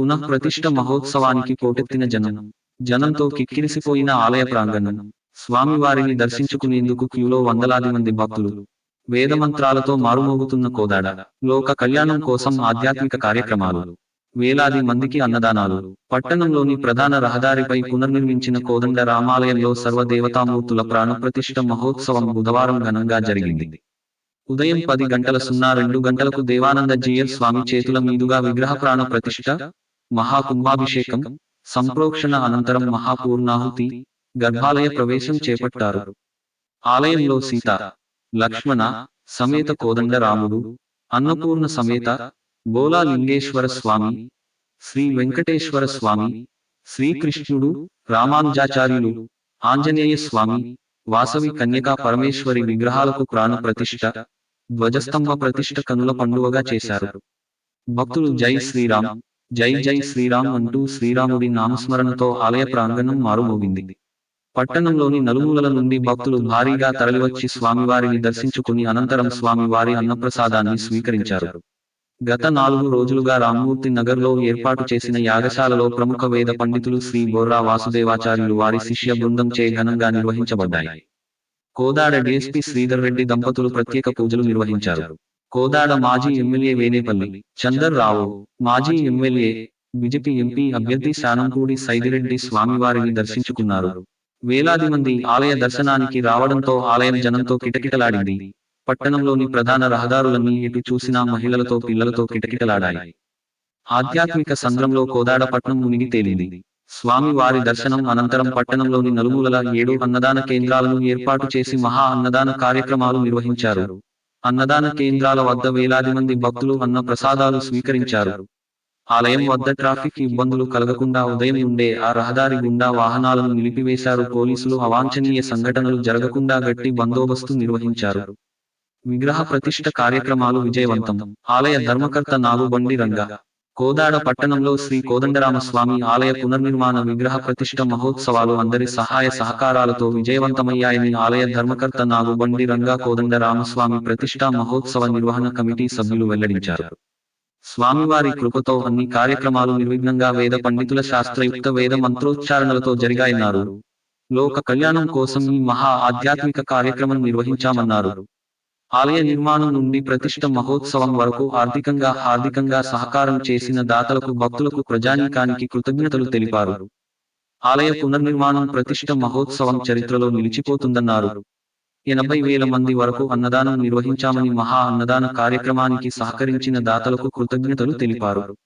పునః ప్రతిష్ఠ మహోత్సవానికి పోటెత్తిన జనం. జనంతో కిక్కిరిసిపోయిన ఆలయ ప్రాంగణం. స్వామివారిని దర్శించుకునేందుకు క్యూలో వందలాది మంది భక్తులు. వేదమంత్రాలతో మారుమోగుతున్న కోదాడ. లోక కళ్యాణం కోసం ఆధ్యాత్మిక కార్యక్రమాలు. వేలాది మందికి అన్నదానాలు. పట్టణంలోని ప్రధాన రహదారిపై పునర్నిర్మించిన కోదండ రామాలయంలో సర్వదేవతామూర్తుల ప్రాణప్రతిష్ఠ మహోత్సవం బుధవారం ఘనంగా జరిగింది. ఉదయం పది గంటల సున్నా రెండు గంటలకు దేవానంద జీయర్ స్వామి చేతుల మీదుగా విగ్రహ ప్రాణ ప్రతిష్ఠ మహాకుంభాభిషేకం సంప్రోక్షణ అనంతరం మహాపూర్ణాహుతి గర్భాలయ ప్రవేశం చేపట్టారు. ఆలయంలో సీత లక్ష్మణ సమేత కోదండ రాముడు అన్నపూర్ణ సమేత బోలా లింగేశ్వర స్వామి శ్రీ వెంకటేశ్వర స్వామి శ్రీకృష్ణుడు రామానుజాచార్యులు ఆంజనేయ స్వామి వాసవి కన్యకా పరమేశ్వరి విగ్రహాలకు ప్రాణ ప్రతిష్ఠ ధ్వజస్తంభ ప్రతిష్ఠ కనుల పండువగా చేశారు. భక్తులు జై శ్రీరామ్ జై జై శ్రీరామ్ అంటూ శ్రీరాముడి నామస్మరణతో ఆలయ ప్రాంగణం మారుమోగింది. పట్టణంలోని నలుమూలల నుండి భక్తులు భారీగా తరలివచ్చి స్వామివారిని దర్శించుకుని అనంతరం స్వామివారి అన్నప్రసాదాన్ని స్వీకరించారు. గత నాలుగు రోజులుగా రామ్మూర్తి నగర్లో ఏర్పాటు చేసిన యాగశాలలో ప్రముఖ వేద పండితులు శ్రీ బొర్రా వాసుదేవాచార్యులు వారి శిష్య బృందం చే ఘనంగా నిర్వహించబడ్డాయి. కోదాడ డిఎస్పి శ్రీధర్ రెడ్డి దంపతులు ప్రత్యేక పూజలు నిర్వహించారు. కోదాడ మాజీ ఎమ్మెల్యే వేనేపల్లి చందర్ రావు మాజీ ఎమ్మెల్యే బీజేపీ ఎంపీ అభ్యర్థి శానంపూడి సైదిరెడ్డి స్వామివారిని దర్శించుకున్నారు. వేలాది మంది ఆలయ దర్శనానికి రావడంతో ఆలయం జనంతో కిటకిటలాడింది. పట్టణంలోని ప్రధాన రహదారులన్నీ ఇటు చూసినా మహిళలతో పిల్లలతో కిటకిటలాడాయి. ఆధ్యాత్మిక సంద్రంలో కోదాడ పట్నం మునిగి తేలింది. స్వామి వారి దర్శనం అనంతరం పట్టణంలోని నలుమూలల ఏడు అన్నదాన కేంద్రాలను ఏర్పాటు చేసి మహా అన్నదాన కార్యక్రమాలు నిర్వహించారు. అన్నదాన కేంద్రాల వద్ద వేలాది మంది భక్తులు అన్న ప్రసాదాలు స్వీకరించారు. ఆలయం వద్ద ట్రాఫిక్ ఇబ్బందులు కలగకుండా ఉదయం నుండే ఆ రహదారి గుండా వాహనాలను నిలిపివేశారు. పోలీసులు అవాంఛనీయ సంఘటనలు జరగకుండా గట్టి బందోబస్తు నిర్వహించారు. విగ్రహ ప్రతిష్ఠ కార్యక్రమాలు విజయవంతం. ఆలయ ధర్మకర్త నాగుబండి రంగ. కోదాడ పట్టణంలో శ్రీ కోదండరామ స్వామి ఆలయ పునర్నిర్మాణ విగ్రహ ప్రతిష్ఠ మహోత్సవాలు అందరి సహాయ సహకారాలతో విజయవంతమయ్యాయని ఆలయ ధర్మకర్త నాగుబండి రంగా కోదండరామస్వామి ప్రతిష్టా మహోత్సవ నిర్వహణ కమిటీ సభ్యులు వెల్లడించారు. స్వామివారి కృపతో అన్ని కార్యక్రమాలు నిర్విఘ్నంగా వేద పండితుల శాస్త్రయుక్త వేద మంత్రోచ్చారణలతో జరిగాయన్నారు. లోక కళ్యాణం కోసం ఈ మహా ఆధ్యాత్మిక కార్యక్రమం నిర్వహించామన్నారు. ఆలయ నిర్మాణం నుండి ప్రతిష్ఠ మహోత్సవం వరకు ఆర్థికంగా హార్దికంగా సహకారం చేసిన దాతలకు భక్తులకు ప్రజానీకానికి కృతజ్ఞతలు తెలిపారు. ఆలయ పునర్నిర్మాణం ప్రతిష్ఠ మహోత్సవం చరిత్రలో నిలిచిపోతుందన్నారు. ఎనభై వేల మంది వరకు అన్నదానం నిర్వహించామని మహా అన్నదాన కార్యక్రమానికి సహకరించిన దాతలకు కృతజ్ఞతలు తెలిపారు.